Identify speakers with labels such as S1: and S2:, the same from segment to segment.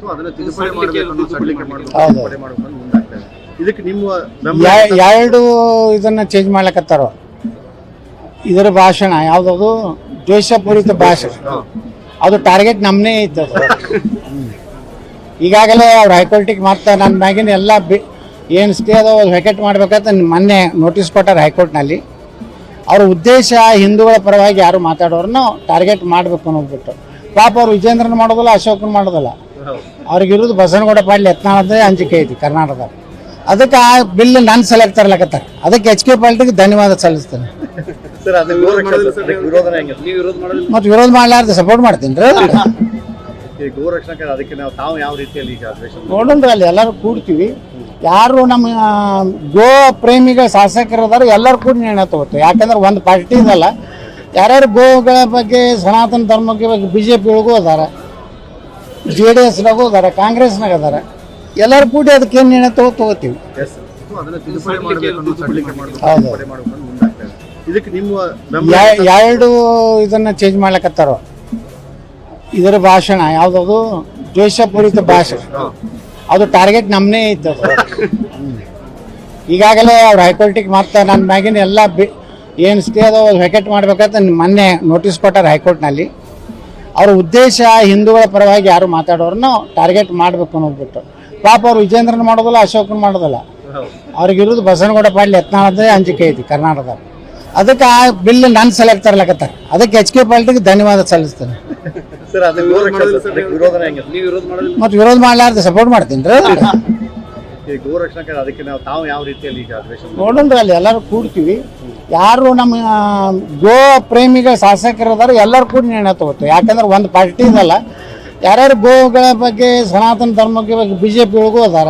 S1: ಇತ್ತು ಅದನ್ನ ತಿದ್ದುಪಡಿ ಮಾಡಬೇಕು ಅನ್ನೋ ಸಡಿಲಿಕೆ ಮಾಡಬೇಕು
S2: ಹೌದು.
S1: ತಿದ್ದುಪಡಿ ಮಾಡಬೇಕು ಅಂತ ಮುಂದಾಗ್ತಾ ಇದೆ. ಇದಕ್ಕೆ ನಿಮ್ಮ ಬೆಂಬಲ
S2: ಎರಡು ಇದನ್ನ ಚೇಂಜ್ ಮಾಡ್ಲಕತ್ತಾರ? ಇದರ ಭಾಷಣ ಯಾವ್ದದು? ದ್ವೇಷಪೂರಿತ ಭಾಷಣ. ಅದು ಟಾರ್ಗೆಟ್ ನಮ್ಮನೇ ಇತ್ತು. ಈಗಾಗಲೇ ಅವ್ರು ಹೈಕೋರ್ಟಿಗೆ ಮತ್ತೆ ನನ್ನ ಮ್ಯಾಗಿನ ಎಲ್ಲ ಬಿ ಏನು ಸ್ಟೇ ಅದು ವೆಕೆಟ್ ಮಾಡ್ಬೇಕಂತ ಮೊನ್ನೆ ನೋಟಿಸ್ ಕೊಟ್ಟಾರೆ ಹೈಕೋರ್ಟ್ನಲ್ಲಿ. ಅವ್ರ ಉದ್ದೇಶ ಹಿಂದೂಗಳ ಪರವಾಗಿ ಯಾರು ಮಾತಾಡೋರನ್ನ ಟಾರ್ಗೆಟ್ ಮಾಡಬೇಕು ಅನ್ನೋದ್ಬಿಟ್ಟು. ಪಾಪ ಅವ್ರು ವಿಜೇಂದ್ರನ ಮಾಡೋದಲ್ಲ ಅಶೋಕನ ಮಾಡೋದಿಲ್ಲ. ಅವ್ರಿಗಿರೋದು ಬಸವನಗೌಡ ಪಾಟೀಲ್ ಅಂಜಿ ಅಂಜಿಕೆ ಐತಿ ಕರ್ನಾಟಕದಾಗ ಅದಕ್ಕೆ ಆ ಬಿಲ್ ನನ್ನ ಸೆಲೆಕ್ಟ್ ತರ್ಲಕತ್ತಾರ. ಅದಕ್ಕೆ ಎಚ್ ಕೆ ಪಾಲ್ಟಿಗೆ ಧನ್ಯವಾದ ಸಲ್ಲಿಸ್ತೇನೆ.
S1: ಮತ್ತೆ ವಿರೋಧ ಮಾಡಲಾರ್ದು
S2: ಮತ್ತು ವಿರೋಧ ಮಾಡ್ಲಾರ್ದೆ ಸಪೋರ್ಟ್ ಮಾಡ್ತೀನಿ ರೀ.
S1: ಈ ಗೋರಕ್ಷಕ ಅದಕ್ಕೆ ನಾವು ಯಾವ ರೀತಿಯಲ್ಲಿ ಈಗ ದ್ವೇಷ
S2: ಅಲ್ಲಿ ಎಲ್ಲರೂ ಕೂಡ್ತೀವಿ. ಯಾರು ನಮ್ಮ ಗೋ ಪ್ರೇಮಿಗಳ ಶಾಸಕರದಾರ ಎಲ್ಲರೂ ಕೂಡ ನಿರ್ಣಯ ತಗೋತೀವಿ. ಯಾಕಂದ್ರೆ ಒಂದು ಪಾರ್ಟಿ ಇದಲ್ಲ. ಯಾರ್ಯಾರು ಗೋಗಳ ಬಗ್ಗೆ ಸನಾತನ ಧರ್ಮಕ್ಕೆ ಬಗ್ಗೆ ಬಿ ಜೆ ಪಿ ಒಳಗೂ ಅದಾರ. ಜೆ ಡಿ ಎಸ್ನಾಗೂ ಅದಾರ ಕಾಂಗ್ರೆಸ್ನಾಗ ಅದಾರ. ಎಲ್ಲರೂ ಕೂಡಿ ಅದಕ್ಕೆ ಏನು ನಿರ್ಣಯ ತಗೋ ತಗೋತೀವಿ.
S1: ಎಸ್ ಅದನ್ನ ತಿದ್ದುಪಡಿ ಮಾಡಬೇಕು ಅನ್ನೋ ಸಡಿಲಿಕೆ ಮಾಡಬೇಕು.
S2: ಹೌದು.
S1: ಮಾಡಬೇಕು ಅಂತ ಮುಂದಾಗ್ತಾ ಇದಕ್ಕೆ ನಿಮ್ಮ
S2: ಎರಡು ಇದನ್ನ ಚೇಂಜ್ ಮಾಡ್ಲಕತ್ತಾರ? ಇದರ ಭಾಷಣ ಯಾವ್ದದು? ದ್ವೇಷಪೂರಿತ ಭಾಷಣ ಅದು ಟಾರ್ಗೆಟ್ ನಮ್ಮನೇ ಇತ್ತು ಅದು. ಈಗಾಗಲೇ ಅವ್ರು ಹೈಕೋರ್ಟಿಗೆ ಮತ್ತೆ ನನ್ನ ಮ್ಯಾಗಿನ ಎಲ್ಲ ಬಿ ಏನು ಸ್ಟೇ ಅದಾವ ವೆಕೆಟ್ ಮಾಡ್ಬೇಕಂತ ಮೊನ್ನೆ ನೋಟಿಸ್ ಕೊಟ್ಟಾರೆ ಹೈಕೋರ್ಟ್ನಲ್ಲಿ. ಅವ್ರ ಉದ್ದೇಶ ಹಿಂದೂಗಳ ಪರವಾಗಿ ಯಾರು ಮಾತಾಡೋರನ್ನ ಟಾರ್ಗೆಟ್ ಮಾಡಬೇಕು ಅನ್ನೋದ್ಬಿಟ್ಟು. ಪಾಪ ಅವ್ರು ವಿಜೇಂದ್ರನ್ ಮಾಡೋದಿಲ್ಲ ಅಶೋಕನ್ ಮಾಡೋದಿಲ್ಲ. ಅವ್ರಿಗಿರೋದು ಬಸನಗೌಡ ಪಾಟೀಲ್ ಯತ್ನಾಳದೇ ಅಂಜಿಕೆ ಐತಿ ಕರ್ನಾಟಕದಾಗ ಅದಕ್ಕೆ ಆ ಬಿಲ್ ನಾನು ಸೆಲೆಕ್ಟ್ ತರ್ಲಕತ್ತಾರೆ ಅದಕ್ಕೆ ಎಚ್ ಕೆ ಪಾಲ್ಟಿಗೆ ಧನ್ಯವಾದ ಸಲ್ಲಿಸ್ತೇನೆ. ಮತ್ತು ವಿರೋಧ ಮಾಡ್ಲಾರ್ದೆ ಸಪೋರ್ಟ್ ಮಾಡ್ತೀನಿ. ರೀ
S1: ಈ ಅದಕ್ಕೆ ನಾವು ತಾವು ಯಾವ ರೀತಿಯಲ್ಲಿ ಈಗ
S2: ಅಲ್ಲಿ ಎಲ್ಲರೂ ಕೂಡ್ತೀವಿ. ಯಾರು ನಮ್ಮ ಗೋ ಪ್ರೇಮಿಗಳ ಶಾಸಕರದಾರ ಎಲ್ಲರೂ ಕೂಡ ನಿರ್ಣಯ ತಗೋತೀವಿ. ಯಾಕಂದ್ರೆ ಒಂದು ಪಾರ್ಟಿ ಇದಲ್ಲ. ಯಾರ್ಯಾರು ಗೋಗಳ ಬಗ್ಗೆ ಸನಾತನ ಧರ್ಮಕ್ಕೆ ಬಗ್ಗೆ ಬಿ ಜೆ ಪಿ ಒಳಗೂ ಅದಾರ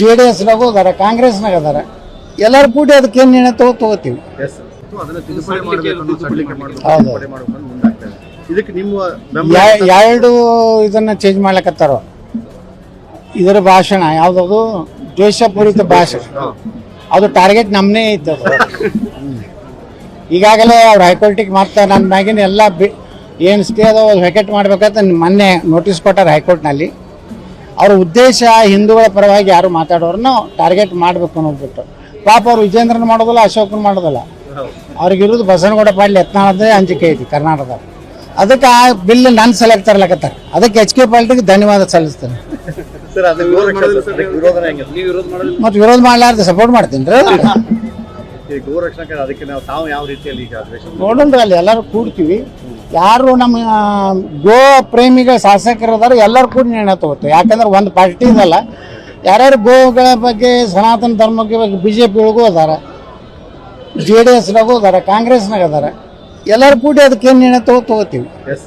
S2: ಜೆ ಡಿ ಎಸ್ನಾಗೂ ಅದಾರ ಕಾಂಗ್ರೆಸ್ನಾಗ ಅದಾರ ಎಲ್ಲರೂ ಕೂಡಿ ಅದಕ್ಕೆ ಏನು ನಿರ್ಣಯ ತಗೋ ತಗೋತೀವಿ.
S1: ಎಸ್ ಅದನ್ನ ತಿದ್ದುಪಡಿ ಮಾಡಬೇಕು ಅನ್ನೋ ಸಡಿಲಿಕೆ ಮಾಡಬೇಕು.
S2: ಹೌದು.
S1: ಇದಕ್ಕೆ ನಿಮ್ಮ
S2: ಎರಡು ಇದನ್ನ ಚೇಂಜ್ ಮಾಡ್ಲಕತ್ತಾರ? ಇದರ ಭಾಷಣ, ಯಾವುದದು? ದ್ವೇಷಪೂರಿತ ಭಾಷಣ ಅದು ಟಾರ್ಗೆಟ್ ನಮ್ಮನೇ ಇತ್ತು. ಈಗಾಗಲೇ ಅವ್ರು ಹೈಕೋರ್ಟಿಗೆ ಮತ್ತೆ ನನ್ನ ಮ್ಯಾಗಿನ ಎಲ್ಲ ಬಿ, ಏನು ಸ್ಟೇ ಅದು ವೆಕೆಟ್ ಮಾಡ್ಬೇಕಂತ ಮೊನ್ನೆ ನೋಟಿಸ್ ಕೊಟ್ಟಾರೆ ಹೈಕೋರ್ಟ್ನಲ್ಲಿ ಅವ್ರ ಉದ್ದೇಶ ಹಿಂದೂಗಳ ಪರವಾಗಿ ಯಾರು ಮಾತಾಡೋರನ್ನ ಟಾರ್ಗೆಟ್ ಮಾಡಬೇಕು ಅನ್ನೋದ್ಬಿಟ್ಟು. ಪಾಪ ಅವ್ರು ವಿಜೇಂದ್ರನ ಮಾಡೋದಿಲ್ಲ, ಅಶೋಕನ್ ಮಾಡೋದಿಲ್ಲ. ಅವ್ರಿಗಿರೋದು ಬಸವನಗೌಡ ಪಾಟೀಲ್ ಯತ್ನಾಳದೇ ಅಂಜಿಕೆ ಐತಿ ಕರ್ನಾಟಕದಾಗ ಅದಕ್ಕೆ ಆ ಬಿಲ್ ನಾನು ಸೆಲೆಕ್ಟ್ ತರ್ಲಕತ್ತಾರೆ. ಅದಕ್ಕೆ ಎಚ್ ಕೆ ಪಾಲ್ಟಿಗೆ ಧನ್ಯವಾದ ಸಲ್ಲಿಸ್ತೇನೆ. ಮತ್ತು ವಿರೋಧ ಮಾಡ್ಲಾರ್ದೆ ಸಪೋರ್ಟ್ ಮಾಡ್ತೀನಿ
S1: ಅದಕ್ಕೆ ನಾವು ತಾವು ಯಾವ ರೀತಿಯಲ್ಲಿ ಈಗ ದ್ವೇಷ
S2: ನೋಡೋಣ್ರಿ ಅಲ್ಲಿ ಎಲ್ಲರೂ ಕೂಡ್ತೀವಿ. ಯಾರು ನಮ್ಮ ಗೋ ಪ್ರೇಮಿಗಳ ಶಾಸಕರದಾರ ಎಲ್ಲರೂ ಕೂಡ ನಿರ್ಣಯ ತಗೋತೀವಿ. ಯಾಕಂದ್ರೆ ಒಂದು ಪಾರ್ಟಿ ಇದಲ್ಲ. ಯಾರ್ಯಾರು ಗೋಗಳ ಬಗ್ಗೆ ಸನಾತನ ಧರ್ಮಕ್ಕೆ ಬಗ್ಗೆ ಬಿ ಜೆ ಪಿ ಒಳಗೂ ಅದಾರ ಜೆ ಡಿ ಎಸ್ನಾಗೂ ಅದಾರ ಕಾಂಗ್ರೆಸ್ನಾಗ ಅದಾರ ಎಲ್ಲರೂ ಕೂಡಿ ಅದಕ್ಕೆ ಏನು ನಿರ್ಣಯ ತಗೋ ತಗೋತೀವಿ.
S1: ಎಸ್